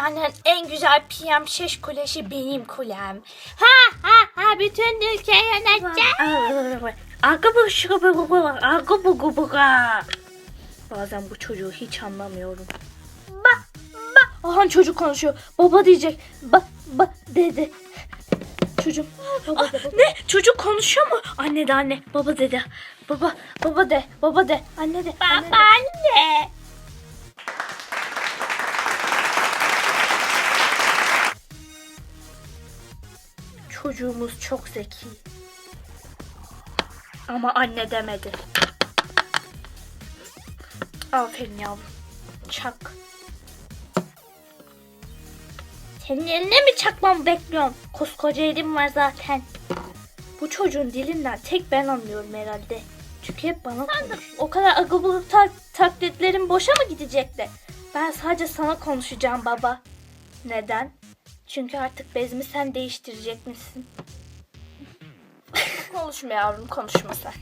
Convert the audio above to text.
Dünyanın en güzel PM şeş kuleşi benim kulem. Ha ha ha bütün ülkeyi yöneteceğim. Bazen bu çocuğu hiç anlamıyorum. Ba ba. Ahan çocuk konuşuyor. Baba diyecek. Ba ba dedi. Çocuğum. Ah, ne? Çocuk konuşuyor mu? Anne de anne. Baba dedi. Baba baba de. Baba de. Anne de. Baba anne. Çocuğumuz çok zeki. Ama anne demedi. Aferin yavrum. Çak. Senin eline mi çakmamı bekliyorum? Koskoca elim var zaten. Bu çocuğun dilinden tek ben anlıyorum herhalde. Çünkü hep bana konuşuyor. O kadar agıbılı tak taklitlerin boşa mı gidecekti? Ben sadece sana konuşacağım baba. Neden? Çünkü artık bezimi sen değiştirecek misin? konuşma yavrum konuşma sen.